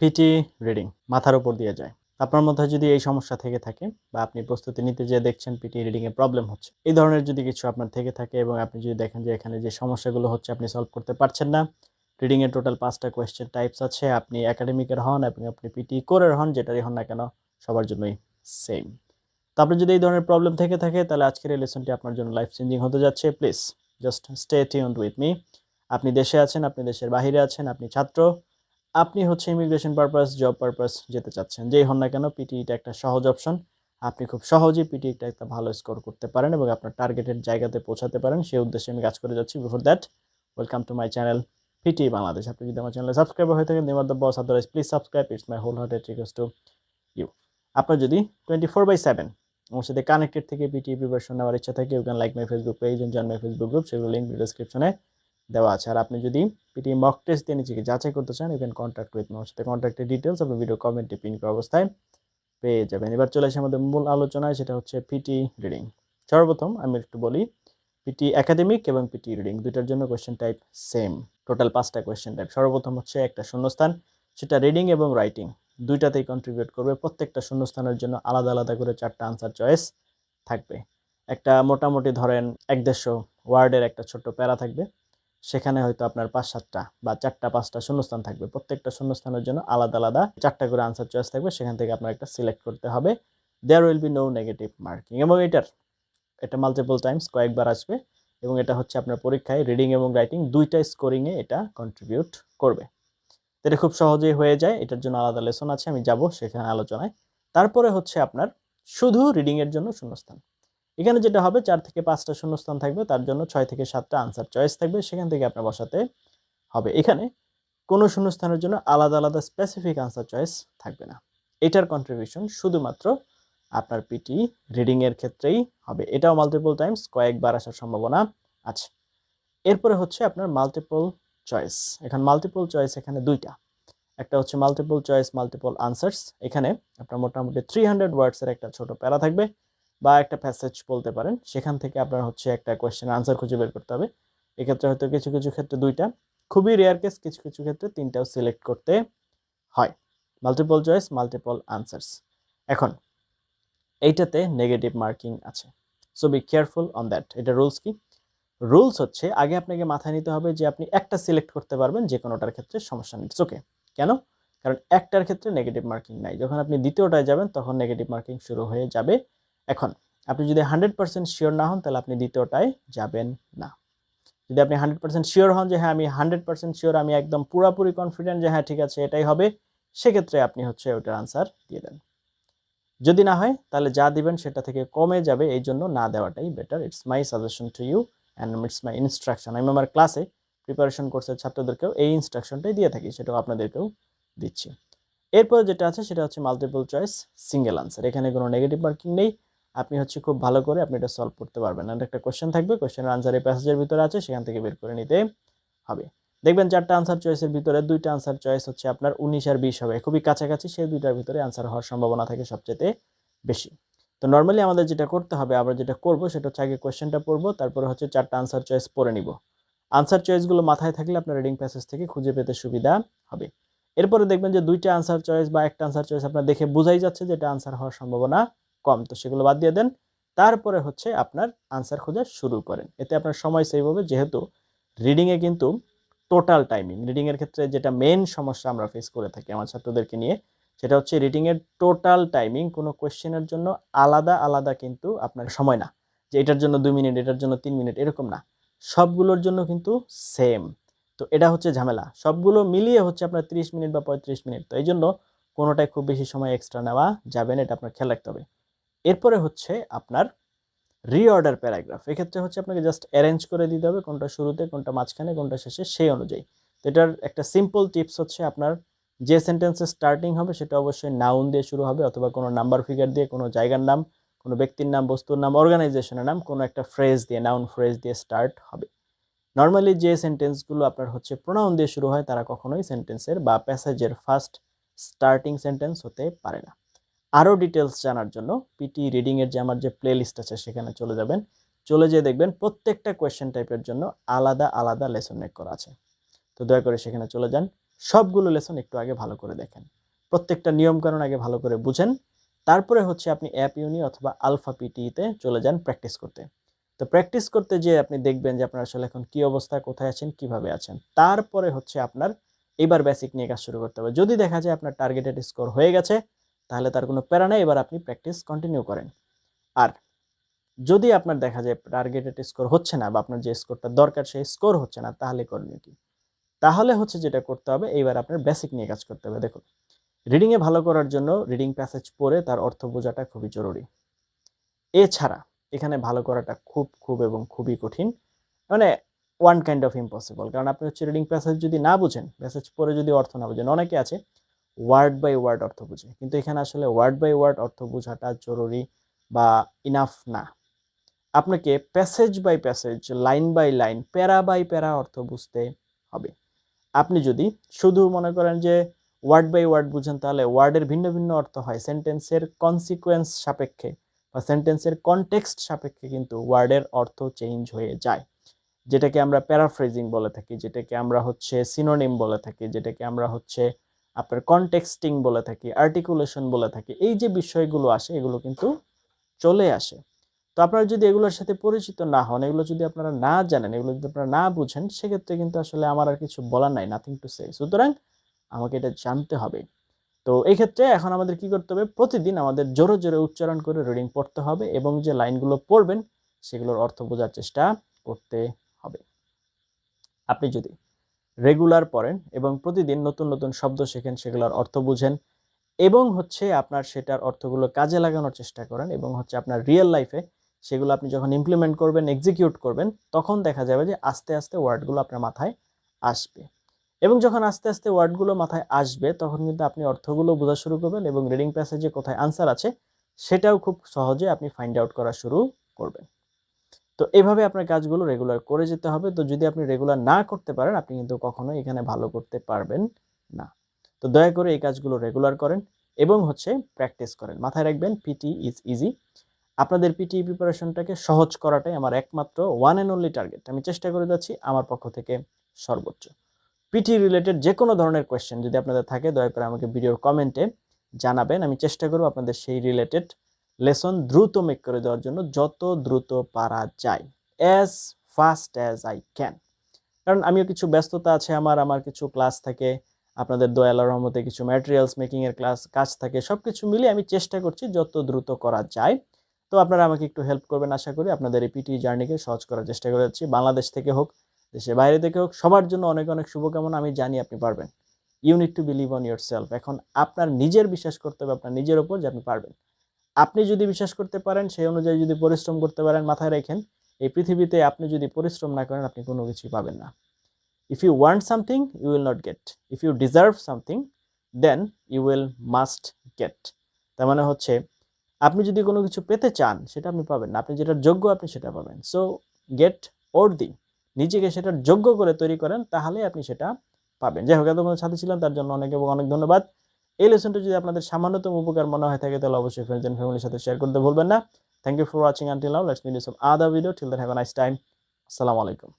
PT reading মাথার উপর দিয়ে যায়। আপনার মধ্যে যদি এই সমস্যা থেকে থাকে বা আপনি প্রস্তুতি নিতে যে দেখছেন পিটি রিডিং এ প্রবলেম হচ্ছে, এই ধরনের যদি কিছু আপনার থেকে থাকে এবং আপনি যদি দেখেন যে এখানে যে সমস্যাগুলো হচ্ছে আপনি সলভ করতে পারছেন না, রিডিং এর টোটাল পাঁচটা কোয়েশ্চেন টাইপস আছে, আপনি একাডেমিকের হন এবং আপনি পিটি কোরের হন, যেটারই হন না কেন, সবার জন্যই সেম তো আপনার যদি এই ধরনের প্রবলেম থেকে থাকে, তাহলে আজকের এই লেসনটি আপনার জন্য লাইফ চেঞ্জিং হতে যাচ্ছে please just stay tuned with me আপনি দেশে আছেন, আপনি দেশের বাইরে আছেন, আপনি ছাত্র আপনি হচ্ছে ইমিগ্রেশন পারপাস জব পারপাস যেতে চাচ্ছেন, যেই হন না কেন পিটিটা একটা সহজ অপশন আপনি খুব সহজেই পিটিটা একটা ভালো স্কোর করতে পারেন এবং আপনার টার্গেটের জায়গাতে পৌঁছাতে পারেন। সেই উদ্দেশ্যে আমি কাজ করে যাচ্ছি। Before that welcome to my channel PT Bangladesh আপনি যদি আমার চ্যানেলে সাবস্ক্রাইব হয়ে থাকেন দেওয়ার the boss otherwise please subscribe it's my whole hearted request to you আপনার যদি টোয়েন্টি ফোর বাই সেভেন আমার সাথে কানেক্টেড থেকে পিটি প্রিপারেশন নেওয়ার ইচ্ছা থাকে you can like my Facebook page and join my Facebook group সেগুলো লিঙ্ক ডিসক্রিপশনে দেওয়া আছে। আর আপনি যদি পিটি মক টেস্ট দিয়ে নিজেকে যাচাই করতে চান ইউ ক্যান কন্ট্যাক্ট উইথ আমার সাথে কন্ট্যাক্টের ডিটেলস আপনি ভিডিও কমেন্টে পিন করা অবস্থায় পেয়ে যাবেন। এবার চলে আসে আমাদের মূল আলোচনায়, সেটা হচ্ছে পিটি রিডিং সর্বপ্রথম আমি একটু বলি পিটি একাডেমিক এবং পিটি রিডিং দুইটার জন্য কোয়েশ্চেন টাইপ সেম টোটাল পাঁচটা কোয়েশ্চেন টাইপ সর্বপ্রথম হচ্ছে একটা শূন্যস্থান, সেটা রিডিং এবং রাইটিং দুইটাতেই কন্ট্রিবিউট করবে। প্রত্যেকটা শূন্যস্থানের জন্য আলাদা আলাদা করে চারটা আনসার চয়েস থাকবে। একটা মোটামুটি ধরেন এক দেড়শো ওয়ার্ডের একটা ছোট্ট প্যারা থাকবে। সেখানে হয়তো আপনার পাঁচ, সাতটা বা চারটা, পাঁচটা শূন্যস্থান থাকবে। প্রত্যেকটা শূন্যস্থানের জন্য আলাদা আলাদা চারটা করে আনসার চয়েস থাকবে। সেখান থেকে আপনার একটা সিলেক্ট করতে হবে। There will be no negative marking এবং এটার, এটা মাল্টিপল টাইমস কয়েকবার আসবে এবং এটা হচ্ছে আপনার পরীক্ষায় রিডিং এবং রাইটিং দুইটা স্কোরিংয়ে এটা কন্ট্রিবিউট করবে। এটা খুব সহজেই হয়ে যায়। এটার জন্য আলাদা লেসন আছে, আমি যাব সেখানে আলোচনায়। তারপরে হচ্ছে আপনার শুধু রিডিংয়ের জন্য শূন্যস্থান। এখানে যেটা হবে, চার থেকে পাঁচটা শূন্যস্থান থাকবে, তার জন্য ছয় থেকে সাতটা আনসার চয়েস থাকবে, সেখান থেকে আপনার বসাতে হবে। এখানে কোনো শূন্যস্থানের জন্য আলাদা আলাদা স্পেসিফিক আনসার চয়েস থাকবে না। এটার কন্ট্রিবিউশন শুধুমাত্র আপনার পিটি রিডিংয়ের ক্ষেত্রেই হবে। এটাও মাল্টিপল টাইমস কয়েকবার আসার সম্ভাবনা আছে। এরপরে হচ্ছে আপনার মাল্টিপল চয়েস এখন মাল্টিপল চয়েস এখানে দুইটা। একটা হচ্ছে মাল্টিপল চয়েস মাল্টিপল আনসার্স এখানে আপনার মোটামুটি থ্রি হান্ড্রেড ওয়ার্ডসের একটা ছোট প্যারা থাকবে। বা একটা প্যাসেজ বলতে পারেন, সেখান থেকে আপনার হচ্ছে একটা কোয়েশ্চেন আনসার খুঁজে বের করতে হবে। এক্ষেত্রে হয়তো কিছু কিছু ক্ষেত্রে দুইটা, খুবই রেয়ার কেস কিছু কিছু ক্ষেত্রে তিনটাও সিলেক্ট করতে হয়। মাল্টিপল চয়েস মাল্টিপল আনসার্স এখন, এইটাতে নেগেটিভ মার্কিং আছে। So be careful on that এটা রুলস কি? রুলস হচ্ছে, আগে আপনাকে মাথায় নিতে হবে যে আপনি একটা সিলেক্ট করতে পারবেন যে কোনোটার ক্ষেত্রে সমস্যা নেই। ওকে কেন? কারণ একটার ক্ষেত্রে নেগেটিভ মার্কিং নাই। যখন আপনি দ্বিতীয়টায় যাবেন, তখন নেগেটিভ মার্কিং শুরু হয়ে যাবে। এখন, আপনি যদি হান্ড্রেড পার্সেন্ট শিওর না হন, তাহলে আপনি দ্বিতীয়টায় যাবেন না। যদি আপনি হান্ড্রেড পার্সেন্ট শিওর হন যে হ্যাঁ আমি হান্ড্রেড পার্সেন্ট শিওর, আমি একদম পুরোপুরি কনফিডেন্ট যে হ্যাঁ ঠিক আছে, এটাই হবে, সেক্ষেত্রে আপনি হচ্ছে ওটার আনসার দিয়ে দেন। যদি না হয়, তাহলে যা দিবেন সেটা থেকে কমে যাবে, এই জন্য না দেওয়াটাই better it's my suggestion to you and it's my instruction আমি আমার ক্লাসে প্রিপারেশন কোর্সের ছাত্রদেরকেও এই ইনস্ট্রাকশনটাই দিয়ে থাকি, সেটাও আপনাদেরকেও দিচ্ছি। এরপরে যেটা আছে, সেটা হচ্ছে মাল্টিপল চয়েস সিঙ্গেল আনসার এখানে কোনো নেগেটিভ মার্কিং নেই। আপনি হচ্ছে খুব ভালো করে আপনি এটা সলভ করতে পারবেন। আর একটা কোয়েশ্চেন থাকবে কোয়েশ্চেনের আনসার এই প্যাসেজের ভিতরে আছে, সেখান থেকে বের করে নিতে হবে। দেখবেন চারটা আনসার চয়েসের ভিতরে দুইটা আনসার চয়েস হচ্ছে আপনার উনিশ আর বিশ হবে। খুবই কাছাকাছি সেই দুইটার ভিতরে আনসার হওয়ার সম্ভাবনা থাকে সবচেয়ে বেশি। তো নর্মালি আমাদের যেটা করতে হবে, আমরা যেটা করব সেটা হচ্ছে আগে কোয়েশ্চেনটা পড়ব, তারপরে হচ্ছে চারটা আনসার চয়েস পড়ে নিব। আনসার চয়েসগুলো মাথায় থাকলে আপনার রিডিং প্যাসেজ থেকে খুঁজে পেতে সুবিধা হবে। এরপরে দেখবেন যে দুইটা আনসার চয়েস বা একটা আনসার চয়েস আপনার দেখে বোঝাই যাচ্ছে যে এটা আনসার হওয়ার সম্ভাবনা কম। তো সেগুলো বাদ দিয়ে দেন। তারপরে হচ্ছে আপনার আনসার খোঁজা শুরু করেন। এতে আপনার সময় সেভ হবে। যেহেতু রিডিংয়ে কিন্তু টোটাল টাইমিং রিডিংয়ের ক্ষেত্রে যেটা মেন সমস্যা আমরা ফেস করে থাকি আমার ছাত্রদেরকে নিয়ে, সেটা হচ্ছে রিডিংয়ের টোটাল টাইমিং কোনো কোয়েশ্চেনের জন্য আলাদা আলাদা কিন্তু আপনার সময় না। যে এটার জন্য দুই মিনিট, এটার জন্য তিন মিনিট, এরকম না। সবগুলোর জন্য কিন্তু সেম তো এটা হচ্ছে ঝামেলা। সবগুলো মিলিয়ে হচ্ছে আপনার তিরিশ মিনিট বা পঁয়ত্রিশ মিনিট। তো এই জন্য কোনোটাই খুব বেশি সময় এক্সট্রা নেওয়া যাবে না। এটা আপনার খেয়াল রাখতে হবে। এরপরে হচ্ছে আপনার রিঅর্ডার প্যারাগ্রাফ এক্ষেত্রে হচ্ছে আপনাকে জাস্ট অ্যারেঞ্জ করে দিতে হবে কোনটা শুরুতে, কোনটা মাঝখানে, কোনটা শেষে, সেই অনুযায়ী। তো এটার একটা সিম্পল টিপস হচ্ছে আপনার যে সেন্টেন্সের স্টার্টিং হবে সেটা অবশ্যই নাউন দিয়ে শুরু হবে অথবা কোনো নাম্বার ফিগার দিয়ে, কোনো জায়গার নাম, কোনো ব্যক্তির নাম, বস্তুর নাম অর্গানাইজেশনের নাম, কোনো একটা ফ্রেজ দিয়ে নাউন ফ্রেজ দিয়ে স্টার্ট হবে। নর্মালি যে সেন্টেন্সগুলো আপনার হচ্ছে প্রোনাউন দিয়ে শুরু হয়, তারা কখনোই সেন্টেন্সের বা প্যাসেজের ফার্স্ট স্টার্টিং সেন্টেন্স হতে পারে না। আরও ডিটেলস জানার জন্য পিটি রিডিংয়ের যে আমার যে প্লে লিস্ট আছে সেখানে চলে যাবেন। চলে যেয়ে দেখবেন প্রত্যেকটা কোয়েশ্চেন টাইপের জন্য আলাদা আলাদা লেসন মেক করা আছে। তো দয়া করে সেখানে চলে যান। সবগুলো লেসন একটু আগে ভালো করে দেখেন। প্রত্যেকটা নিয়মকানুন আগে ভালো করে বুঝেন। তারপরে হচ্ছে আপনি অ্যাপ ইউনি অথবা আলফা পিটিতে চলে যান প্র্যাকটিস করতে। তো প্র্যাকটিস করতে যে আপনি দেখবেন যে আপনার আসলে এখন কী অবস্থা, কোথায় আছেন, কীভাবে আছেন। তারপরে হচ্ছে আপনার এবার বেসিক নিয়ে কাজ শুরু করতে হবে। যদি দেখা যায় আপনার টার্গেটেড স্কোর হয়ে গেছে তাহলে তার কোনো প্যারা নেই, এবার আপনি প্র্যাকটিস কন্টিনিউ করেন। আর যদি আপনার দেখা যায় টার্গেটেড স্কোর হচ্ছে না বা আপনার যে স্কোরটা দরকার সেই স্কোর হচ্ছে না, তাহলে করণীয় কি? তাহলে হচ্ছে যেটা করতে হবে, এইবার আপনার বেসিক নিয়ে কাজ করতে হবে। দেখুন রিডিংয়ে ভালো করার জন্য রিডিং প্যাসেজ পড়ে তার অর্থ বোঝাটা খুবই জরুরি। এছাড়া এখানে ভালো করাটা খুব খুব এবং খুবই কঠিন। মানে ওয়ান কাইন্ড অফ ইম্পসিবল কারণ আপনি হচ্ছে রিডিং প্যাসেজ যদি না বুঝেন প্যাসেজ পড়ে যদি অর্থ না বুঝেন, অনেকে আছে ওয়ার্ড বাই ওয়ার্ড অর্থ বুঝে। কিন্তু এখানে আসলে ওয়ার্ড বাই ওয়ার্ড অর্থ বোঝাটা জরুরি বা ইনাফ না। আপনাকে passage by passage line by line প্যারা বাই প্যারা অর্থ বুঝতে হবে। আপনি যদি শুধু মনে করেন যে ওয়ার্ড বাই ওয়ার্ড বুঝেন, তাহলে ওয়ার্ডের ভিন্ন ভিন্ন অর্থ হয়। সেন্টেন্সের কনসিকোয়েন্স সাপেক্ষে বা সেন্টেন্সের কনটেক্সট সাপেক্ষে কিন্তু ওয়ার্ডের অর্থ চেঞ্জ হয়ে যায়। যেটাকে আমরা প্যারাফ্রেজিং বলে থাকি, যেটাকে আমরা হচ্ছে সিনোনিম বলে থাকি, যেটাকে আমরা হচ্ছে আপনার কনটেক্সটিং বলে থাকি আর্টিকুলেশন বলে থাকি, এই যে বিষয়গুলো আসে, এগুলো কিন্তু চলে আসে। তো আপনারা যদি এগুলোর সাথে পরিচিত না হন, এগুলো যদি আপনারা না জানেন, এগুলো যদি আপনারা না বুঝেন, সেক্ষেত্রে কিন্তু আসলে আমার আর কিছু বলার নাই নাথিং টু সে সুতরাং আমাকে এটা জানতে হবে। তো এই ক্ষেত্রে এখন আমাদের কি করতে হবে? প্রতিদিন আমাদের জোরে জোরে উচ্চারণ করে রিডিং পড়তে হবে এবং যে লাইনগুলো পড়বেন, সেগুলোর অর্থ বোঝার চেষ্টা করতে হবে। আপনি যদি রেগুলার পড়েন এবং প্রতিদিন নতুন নতুন শব্দ শেখেন, সেগুলোর অর্থ বুঝেন এবং হচ্ছে আপনার সেটার অর্থগুলো কাজে লাগানোর চেষ্টা করেন এবং হচ্ছে আপনার রিয়েল লাইফে সেগুলো আপনি যখন ইমপ্লিমেন্ট করবেন এক্সিকিউট করবেন, তখন দেখা যাবে যে আস্তে আস্তে ওয়ার্ডগুলো আপনার মাথায় আসবে। এবং যখন আস্তে আস্তে ওয়ার্ডগুলো মাথায় আসবে, তখন কিন্তু আপনি অর্থগুলো বোঝা শুরু করবেন এবং রিডিং প্যাসেজে কোথায় আনসার আছে, সেটাও খুব সহজে আপনি ফাইন্ড আউট করা শুরু তো এভাবে আপনার কাজগুলো রেগুলার করে যেতে হবে। তো যদি আপনি রেগুলার না করতে পারেন, আপনি কিন্তু কখনো এখানে ভালো করতে পারবেন না। তো দয়া করে এই কাজগুলো রেগুলার করেন এবং হচ্ছে প্র্যাকটিস করেন। মাথায় রাখবেন পিটি ইজ ইজি আপনাদের পিটি প্রিপারেশনটাকে সহজ করাটাই আমার একমাত্র ওয়ান অ্যান্ড অনলি টার্গেট আমি চেষ্টা করে যাচ্ছি আমার পক্ষ থেকে সর্বোচ্চ। পিটি রিলেটেড যে কোনো ধরনের কোয়েশ্চেন যদি আপনাদের থাকে, দয়া করে আমাকে ভিডিওর কমেন্টে জানাবেন। আমি চেষ্টা করব আপনাদের সেই রিলেটেড লেসন দ্রুত মেক করে দেওয়ার জন্য যত দ্রুত পারা যায় as fast as I can কারণ আমিও কিছু ব্যস্ততা আছে আমার আমার কিছু ক্লাস থাকে, আপনাদের দয়াল রহমতে কিছু ম্যাটেরিয়ালস মেকিংয়ের ক্লাস কাজ থাকে সব কিছু মিলে আমি চেষ্টা করছি যত দ্রুত করা যায়। তো আপনারা আমাকে একটু হেল্প করবেন আশা করি, আপনাদের এই পিটি জার্নিকে সহজ করার চেষ্টা করে যাচ্ছি, বাংলাদেশ থেকে হোক, দেশের বাইরে থেকে হোক, সবার জন্য অনেক অনেক শুভকামনা, আমি জানি আপনি পারবেন। You need to believe on yourself এখন আপনার নিজের বিশ্বাস করতে হবে, আপনার নিজের ওপর যে আপনি পারবেন। আপনি যদি বিশ্বাস করতে পারেন, সেই অনুযায়ী যদি পরিশ্রম করতে পারেন মাথায় রাখেন, এই পৃথিবীতে আপনি যদি পরিশ্রম না করেন, আপনি কোনো কিছুই পাবেন না। If you want something you will not get if you deserve something then you will must get তার মানে হচ্ছে, আপনি যদি কোনো কিছু পেতে চান, সেটা আপনি পাবেন না। আপনি যেটার যোগ্য, আপনি সেটা পাবেন। সো গেট ওর দি নিজেকে সেটার যোগ্য করে তৈরি করেন, তাহলে আপনি সেটা পাবেন। যাই হোক, এতক্ষণ সাথে ছিলাম, তার জন্য অনেক এবং অনেক ধন্যবাদ। এই লেসনটা যদি আপনাদের সামান্যতম উপকার মনে হয় থাকে, তাহলে অবশ্যই ফ্রেন্ডস এন্ড ফ্যামিলির সাথে শেয়ার করতে ভুলবেন না। Thank you for watching until now let's meet some other video till that have a nice time আসসালামু আলাইকুম